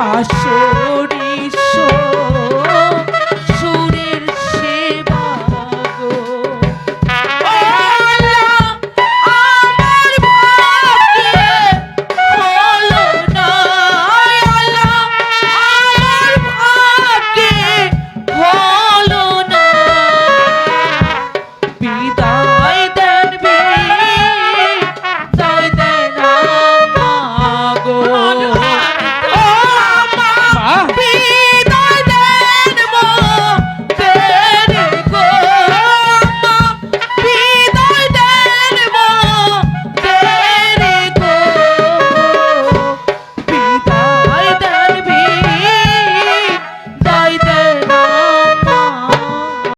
শাশুড়ি শো